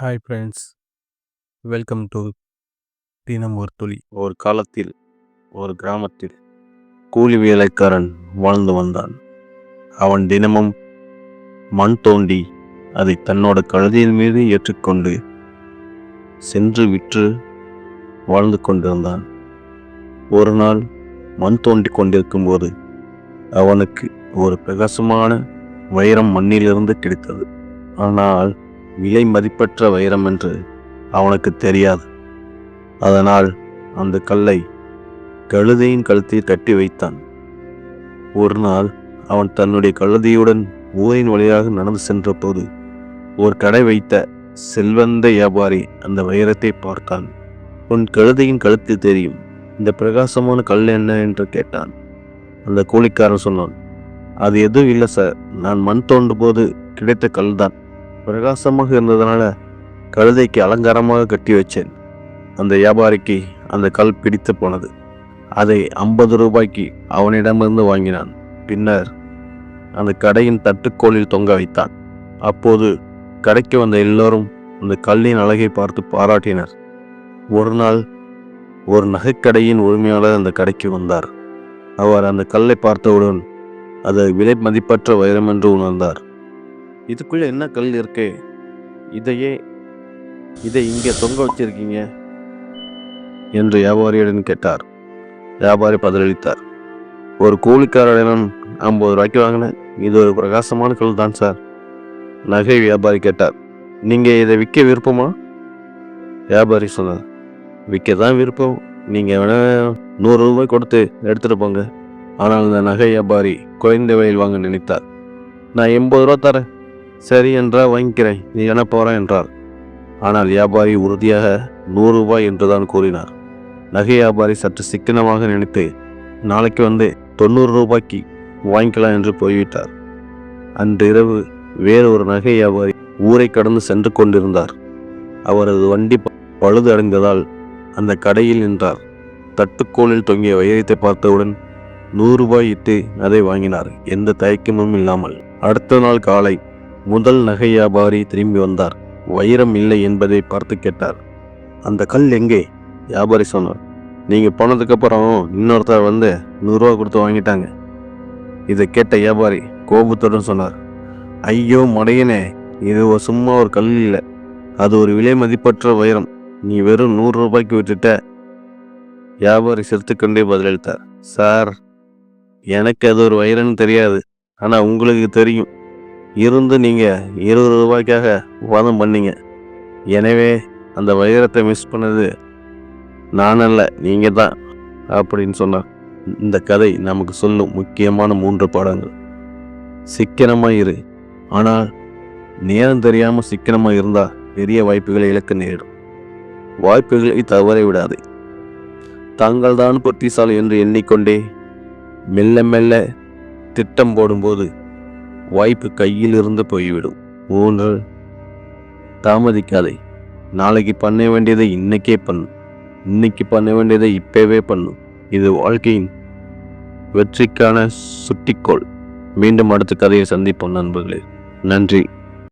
Hi friends welcome to தினம் ஒரு துளி. ஒரு காலத்தில் ஒரு கிராமத்தில் கூலி வேலைக்காரன் வாழ்ந்து வந்தான். அவன் தினமும் மண் தோண்டி அதை தன்னோட கழுதியின் மீது ஏற்றுக்கொண்டு சென்று விற்று வாழ்ந்து கொண்டிருந்தான். ஒரு நாள் மண் தோண்டி கொண்டிருக்கும் போது அவனுக்கு ஒரு பிரகாசமான வைரம் மண்ணிலிருந்து கிடைத்தது. ஆனால் விலை மதிப்பற்ற வைரம் என்று அவனுக்கு தெரியாது. அதனால் அந்த கல்லை கழுதையின் கழுத்தில் கட்டி வைத்தான். ஒரு நாள் அவன் தன்னுடைய கழுதையுடன் ஊரின் வழியாக நடந்து சென்றபோது ஒரு கடை வைத்த செல்வந்த வியாபாரி அந்த வைரத்தை பார்த்தான். உன் கழுதையின் கழுத்தில் தெரியும். இந்த பிரகாசமான கல் என்ன? என்று கேட்டான். அந்த கூலிக்காரன் சொன்னான் அது எதுவும் இல்லை சார். நான் மண் தோண்டும் போது கிடைத்த கல் தான் பிரகாசமாக இருந்ததுனால கழுதைக்கு அலங்காரமாக கட்டி வச்சேன். அந்த வியாபாரிக்கு அந்த கல் பிடித்து போனது. அதை ஐம்பது ரூபாய்க்கு அவனிடமிருந்து வாங்கினான். பின்னர் அந்த கடையின் தட்டுக்கோளில் தொங்க வைத்தான். அப்போது கடைக்கு வந்த எல்லோரும் அந்த கல்லின் அழகை பார்த்து பாராட்டினர். ஒரு நாள் ஒரு நகைக்கடையின் உரிமையாளர் அந்த கடைக்கு வந்தார். அவர் அந்த கல்லை பார்த்தவுடன் அது விலை மதிப்பற்ற வைரம் என்று உணர்ந்தார். இதுக்குள்ளே என்ன கல் இருக்கு? இதையே இதை இங்கே தொங்க வச்சிருக்கீங்க. என்று வியாபாரியுடன் கேட்டார். வியாபாரி பதிலளித்தார். ஒரு கூலிக்காரரிடம் ஐம்பது ரூபாய்க்கு வாங்கினேன் இது ஒரு பிரகாசமான கல் தான் சார். நகை வியாபாரி கேட்டார். நீங்கள் இதை விற்க விருப்பமா? வியாபாரி சொன்னார். விற்க தான் விருப்பம். நீங்கள் வேணால் நூறு ரூபாய் கொடுத்து எடுத்துகிட்டு போங்க. ஆனால் இந்த நகை வியாபாரி குறைந்த விலையில் வாங்க நினைத்தார். நான் எண்பது ரூபா தரேன். சரி என்றால் வாங்கிக்கிறேன் நீ என்ன போகிறேன் என்றார். ஆனால் வியாபாரி உறுதியாக நூறு ரூபாய் என்றுதான் கூறினார். நகை வியாபாரி சற்று சிக்கனமாக நினைத்து நாளைக்கு வந்து தொண்ணூறு ரூபாய்க்கு வாங்கிக்கலாம் என்று போய்விட்டார். அன்று இரவு வேறு ஒரு நகை வியாபாரி ஊரை கடந்து சென்று கொண்டிருந்தார். அவரது வண்டி பழுது அடைந்ததால் அந்த கடையில் நின்றார். தட்டுக்கோளில் தொங்கிய வைரத்தை பார்த்தவுடன் நூறு ரூபாய் இட்டு அதை வாங்கினார். எந்த தயக்கமும் இல்லாமல். அடுத்த நாள் காலை முதல் நகை வியாபாரி திரும்பி வந்தார். வைரம் இல்லை என்பதை பார்த்து கேட்டார். அந்த கல் எங்கே? வியாபாரி சொன்னார். நீங்கள் போனதுக்கப்புறம் இன்னொருத்தர் வந்து நூறுரூவா கொடுத்து வாங்கிட்டாங்க. இதை கேட்ட வியாபாரி கோபத்துடன் சொன்னார். ஐயோ மடையனே இது ஒரு சும்மா ஒரு கல் இல்லை. அது ஒரு விலை மதிப்பற்ற வைரம். நீ வெறும் நூறு ரூபாய்க்கு விட்டுட்ட. வியாபாரி சிரித்துக்கொண்டே பதிலளித்தார். சார் எனக்கு அது ஒரு வைரம்னு தெரியாது. ஆனால் உங்களுக்கு தெரியும். இருந்து நீங்கள் இருபது ரூபாய்க்காக வாதம் பண்ணீங்க. எனவே அந்த வைரத்தை மிஸ் பண்ணது நான் அல்ல நீங்கள் தான் அப்படின்னு சொன்னார் இந்த கதை நமக்கு சொல்லும் முக்கியமான மூன்று பாடங்கள். சிக்கனமாக இரு. ஆனால் நேரம் தெரியாமல் சிக்கனமாக இருந்தால் பெரிய வாய்ப்புகளை இழக்க நேரிடும். வாய்ப்புகளை தவற விடாது. தாங்கள் தான் புத்திசாலி என்று எண்ணிக்கொண்டே மெல்ல மெல்ல திட்டம் போடும்போது வாய்ப்பு கையில் இருந்து போய்விடும் மூன்று தாமதிக்காதே. நாளைக்கு பண்ண வேண்டியதை இன்னைக்கே பண்ணு. இன்னைக்கு பண்ண வேண்டியதை இப்பவே பண்ணு. இது வாழ்க்கையின் வெற்றிக்கான சுட்டிக்கோள். மீண்டும் அடுத்த கதையை சந்திப்போம் நண்பர்களே. நன்றி.